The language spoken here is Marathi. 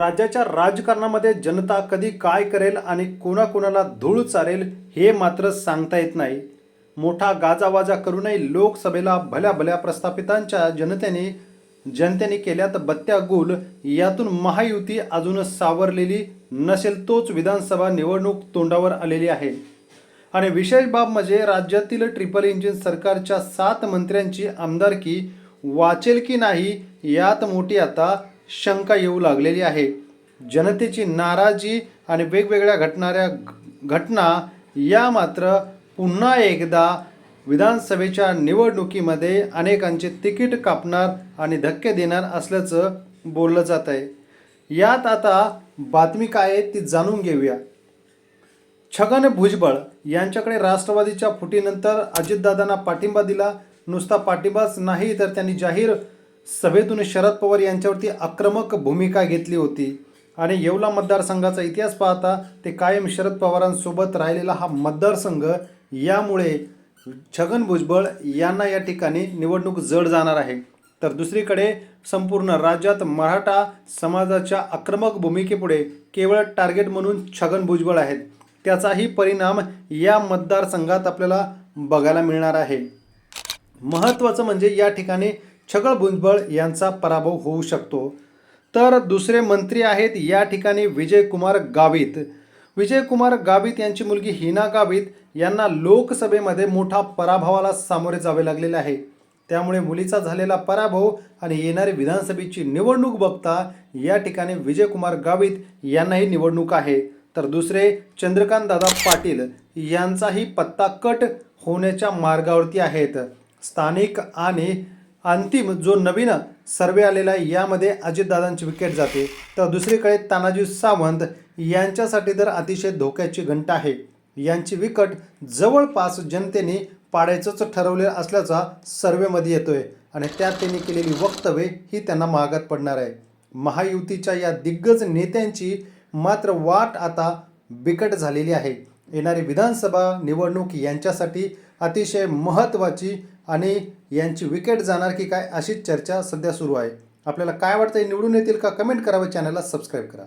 राज्याच्या राजकारणामध्ये जनता कधी काय करेल आणि कोणाकोणाला धूळ चालेल हे मात्र सांगता येत नाही. मोठा गाजावाजा करूनही लोकसभेला भल्या भल्या प्रस्थापितांच्या जनतेने जनतेने केल्यात बत्त्या गुल यातून महायुती अजून सावरलेली नसेल तोच विधानसभा निवडणूक तोंडावर आलेली आहे. आणि विशेष बाब म्हणजे राज्यातील ट्रिपल इंजिन सरकारच्या सात मंत्र्यांची आमदारकी वाचेल की नाही यात मोठी आता शंका येऊ लागलेली आहे. जनतेची नाराजी आणि वेगवेगळ्या घटणाऱ्या घटना या मात्र पुन्हा एकदा विधानसभेच्या निवडणुकीमध्ये अनेकांचे तिकीट कापणार आणि धक्के देणार असल्याचं बोललं जात आहे. यात आता बातमी काय आहे ती जाणून घेऊया. छगन भुजबळ यांच्याकडे राष्ट्रवादीच्या फुटीनंतर अजितदादांना पाठिंबा दिला. नुसता पाठिंबाच नाही तर त्यांनी जाहीर सभेतून शरद पवार यांच्यावरती आक्रमक भूमिका घेतली होती. आणि येवला मतदारसंघाचा इतिहास पाहता ते कायम शरद पवारांसोबत राहिलेला हा मतदारसंघ यामुळे छगन भुजबळ यांना या ठिकाणी निवडणूक जड जाणार आहे. तर दुसरीकडे संपूर्ण राज्यात मराठा समाजाच्या आक्रमक भूमिकेपुढे केवळ टार्गेट म्हणून छगन भुजबळ आहेत. त्याचाही परिणाम या मतदारसंघात आपल्याला बघायला मिळणार आहे. महत्त्वाचं म्हणजे या ठिकाणी छगळ भुजबळ यांचा पराभव होऊ शकतो. तर दुसरे मंत्री आहेत या ठिकाणी विजयकुमार गावित. विजयकुमार गावित यांची मुलगी हिना गावित यांना लोकसभेमध्ये मोठा पराभवाला सामोरे जावे लागलेले आहे. त्यामुळे मुलीचा झालेला पराभव आणि येणारी विधानसभेची निवडणूक बघता या ठिकाणी विजयकुमार गावित यांनाही निवडणूक आहे. तर दुसरे चंद्रकांत दादा पाटील यांचाही पत्ता कट होण्याच्या मार्गावरती आहेत. स्थानिक आणि अंतिम जो नवीन सर्वे आलेला आहे यामध्ये अजितदादांची विकेट जाते. तर दुसरीकडे तानाजी सावंत यांच्यासाठी तर अतिशय धोक्याची घंटा आहे. यांची विकट जवळपास जनतेने पाडायचंच ठरवले असल्याचा सर्वेमध्ये येतोय. आणि त्यात त्यांनी केलेली वक्तव्ये ही त्यांना महागात पडणार आहे. महायुतीच्या या दिग्गज नेत्यांची मात्र वाट आता बिकट झालेली आहे. येणारी विधानसभा निवडणूक यांच्यासाठी अतिशय महत्त्वाची आणि यांची विकेट जाणार की काय अशीच चर्चा सध्या सुरू आहे. आपल्याला काय वाटतं निवडून येतील का? कमेंट करावं चॅनलला सबस्क्राईब करा.